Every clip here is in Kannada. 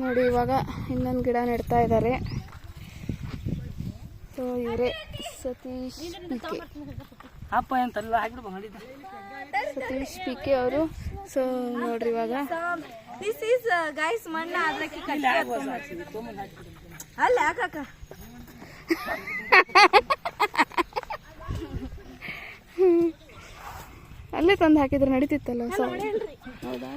ನೋಡಿ ಇವಾಗ ಇನ್ನೊಂದು ಗಿಡ ನೆಡ್ತಾ ಇದ್ದಾರೆ ಸೊ ಇವರೇ ಸತೀಶ್ ಪಿಕೆ. ಸತೀಶ್ ಪಿಕೆ ಅವರು. ಸೊ ನೋಡ್ರಿ ಇವಾಗ. ದಿಸ್ ಈಸ್ ಗೈಸ್ ಮಣ್ಣ ಅಲ್ಲ ಯಾಕಕ್ಕ? ಅಲ್ಲೇ ತಂದು ಹಾಕಿದ್ರೆ ನಡೀತಿತ್ತಲ್ಲ ಸೊ ಹೌದಾ?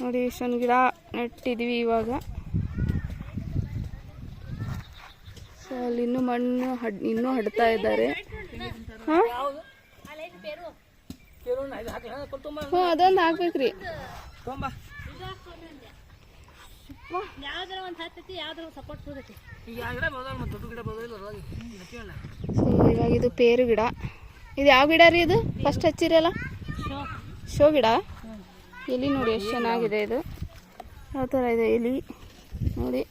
ನೋಡಿ ಇಷ್ಟೊಂದು ಗಿಡ ನೆಟ್ಟಿದ್ವಿ ಇವಾಗ. ಸೊ ಅಲ್ಲಿ ಇನ್ನೂ ಮಣ್ಣು ಹಡ್ ಇನ್ನೂ ಹಡ್ತಾ ಇದ್ದಾರೆ. ಹ್ಞೂ ಅದೊಂದು ಹಾಕ್ಬೇಕ್ರಿ. ಸೊ ಇವಾಗ ಇದು ಪೇರು ಗಿಡ. ಇದು ಯಾವ ಗಿಡ ರೀ ಇದು? ಫಸ್ಟ್ ಹಚ್ಚಿರಲ್ಲ? ಶೋ ಗಿಡ? ಎಲಿ ನೋಡಿ ಎಷ್ಟು ಚೆನ್ನಾಗಿದೆ ಇದು. ಯಾವ ಥರ ಇದೆ ಎಲಿ ನೋಡಿ.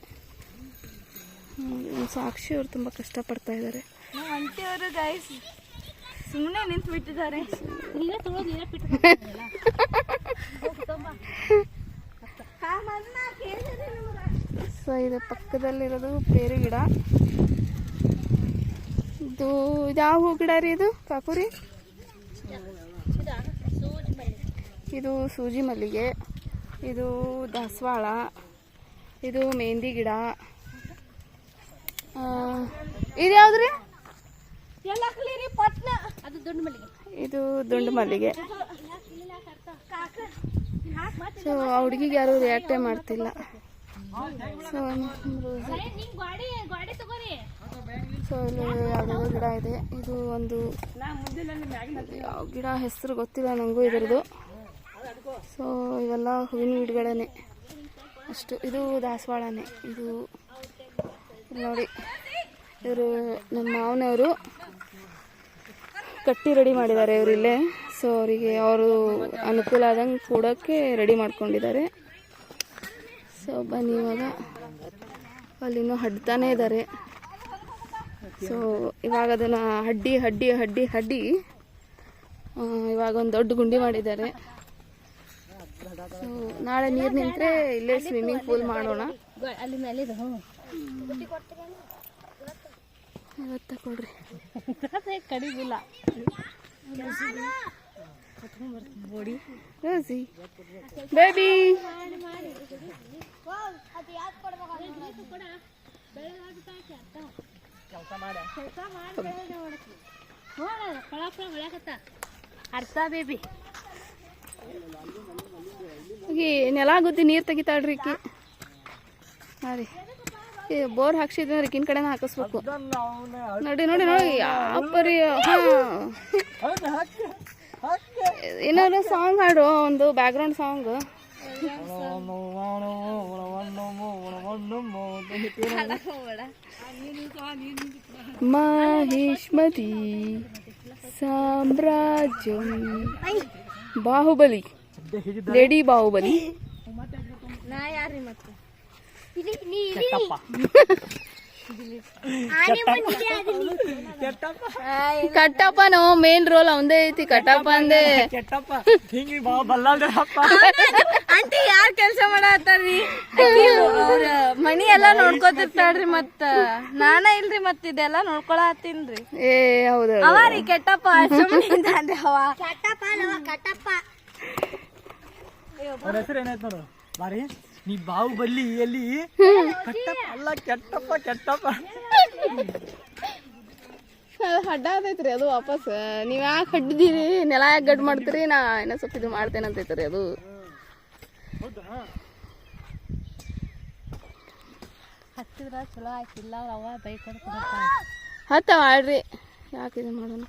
ನೋಡಿ, ಸಾಕ್ಷಿ ಅವರು ತುಂಬ ಕಷ್ಟಪಡ್ತಾ ಇದ್ದಾರೆ. ನಮ್ಮ ಅಂಟಿಯವರು ಗೈಸ್ ಸುಮ್ಮನೆ ನಿಂತು ಬಿಟ್ಟಿದ್ದಾರೆ ಸೊ ಇದು ಪಕ್ಕದಲ್ಲಿರೋದು ಬೇರೆ ಗಿಡ. ಇದು ಇದು ಯಾವ ಹೂ ಗಿಡ ರೀ ಇದು ಕಾಕುರಿ? ಇದು ಸೂಜಿ ಮಲ್ಲಿಗೆ ಇದು ದಾಸವಾಳ ಇದು ಮೆಹಂದಿ ಗಿಡ. ಆ, ಇದು ಯಾವ್ದ್ರಿ ಇದು ದುಂಡು ಮಲ್ಲಿಗೆ. ಸೊ ಆ ಹುಡುಗಿಗೆ ಯಾರು ರಿಯಾಕ್ಟೇ ಮಾಡ್ತಿಲ್ಲ. ಸೊ ನಿಮ್ ಗಾಡಿ ಗಾಡಿ ತಗೋರಿ. ಸೊ ಇಲ್ಲಿ ಯಾವುದೋ ಗಿಡ ಇದೆ. ಇದು ಒಂದು ಯಾವ ಗಿಡ ಹೆಸರು ಗೊತ್ತಿಲ್ಲ ನನಗೂ ಇದರದು ಸೊ ಇವೆಲ್ಲ ಹೂವಿನ ಗಿಡಗಳೇ ಅಷ್ಟು, ಇದು ದಾಸವಾಳನೇ. ಇದು ನೋಡಿ, ಇವರು ನಮ್ಮ ಮಾವನವರು ಕಟ್ಟಿ ರೆಡಿ ಮಾಡಿದ್ದಾರೆ ಇವರು ಇಲ್ಲೇ. ಸೊ ಅವರಿಗೆ ಅವರು ಅನುಕೂಲ ಆದಂಗೆ ಕೂಡೋಕ್ಕೆ ರೆಡಿ ಮಾಡ್ಕೊಂಡಿದ್ದಾರೆ. ಸೊ ಬನ್ನಿ ಇವಾಗ. ಅಲ್ಲಿನೂ ಹಡ್ತಾನೇ ಇದ್ದಾರೆ. ಸೊ ಇವಾಗ ಅದನ್ನು ಹಡ್ಡಿ ಹಡ್ಡಿ ಹಡ್ಡಿ ಹಡ್ಡಿ ಇವಾಗ ಒಂದು ದೊಡ್ಡ ಗುಂಡಿ ಮಾಡಿದ್ದಾರೆ. ನಾಳೆ ನೀರು ನಿಂತರೆ ಇಲ್ಲೇ ಸ್ವಿಮ್ಮಿಂಗ್ ಪೂಲ್ ಮಾಡೋಣ. ಅಲ್ಲಿ ಮೇಲೆ ಕೊಡ್ರಿ ಕಡಿಗಿಲ್ಲ ರೋಸಿ ಬೇಬಿ ಅರ್ಥ ಬೇಬಿ ಈ ನೆಲ ಗುದ್ದಿ ನೀರು ತೆಗಿತಾಳ್ರಿ ಈಕಿ. ಹಾಂ ರೀ ಈ ಬೋರ್ ಹಾಕ್ಸಿದ್ರೆ ಈಕಿನ ಕಡೆನ ಹಾಕಿಸ್ಬೇಕು. ನೋಡಿ ನೋಡಿ ನೋಡಿ, ಯಾವ ಪರಿ, ಹಾಂ. ಏನಾದ್ರು ಸಾಂಗ್ ಹಾಡು, ಒಂದು ಬ್ಯಾಕ್ಗ್ರೌಂಡ್ ಸಾಂಗ್ ಮಹೇಶ್ಮತಿ ಸಾಮ್ರಾಜ್ಯ. ಬಾಹುಬಲಿ. ಲೇಡಿ ಬಾಹುಬಲಿ. ನಾ ಯಾರ್ರಿ ಮತ್ತೆ? ಕಟ್ಟಪ್ಪನೋ ಮೇನ್ ರೋಲ್ ಅವಂದೇ ಐತಿ ಕಟ್ಟಪ್ಪ. ಅಂದೆ ಕೆಟ್ಟಪ್ಪ. ಹಿಂಗಿ ಬಾ ಬಲ್ಲಾಲ್ದಪ್ಪ ಆಂಟಿ ಯಾರ್ ಕೆಲ್ಸ ಮಾಡತ್ತಾರ್ರಿ? ಅವ್ರ ಮನಿ ಎಲ್ಲಾ ನೋಡ್ಕೊತಿರ್ತಾಳ್ರಿ ಮತ್ತ. ನಾನ ಇಲ್ರಿ ಮತ್ತ ಇದೆಲ್ಲಾ ನೋಡ್ಕೊಳತ್ತೀನ್ರಿ. ಏ ಹೌದು ಅವ ರೀ ಕೆಟ್ಟಪ್ಪ ಸುಮ್ಮನೆ ಅವ ಕಟ್ಟಪ್ಪ. ಅವ್ರ ಹೆಸರು ಏನಾಯ್ತು ನೋಡು? ಬಾರಿ? ನೀ ಬಾವು ಬಲ್ಲಿ ಎಲ್ಲಿ? ಕೆಟ್ಟಪ್ಪ ಅಲ್ಲ ಕೆಟ್ಟಪ್ಪ ಕೆಟ್ಟಪ್ಪ. ಅದು ಹಡ್ಡ ಆತೈತ್ರಿ ಅದು ವಾಪಸ್. ನೀವ್ ಯಾಕೆ ಹಡ್ಡಿದೀರಿ ನೆಲ ಯಾಕೆ ಗಡ್ ಮಾಡ್ತೀರಿ? ನಾ ಇನ್ನ ಸ್ವಲ್ಪ ಇದು ಮಾಡ್ತೇನೆ ಅಂತೈತ್ರಿ ಅದು. ಹತ್ತಿದ್ರ ಚಲೋ ಆಯ್ತಿಲ್ಲ ಅವ ಬೈಕ್ ಹತ್ತ ಮಾಡ್ರಿ. ಯಾಕೆ ಇದು ಮಾಡೋಣ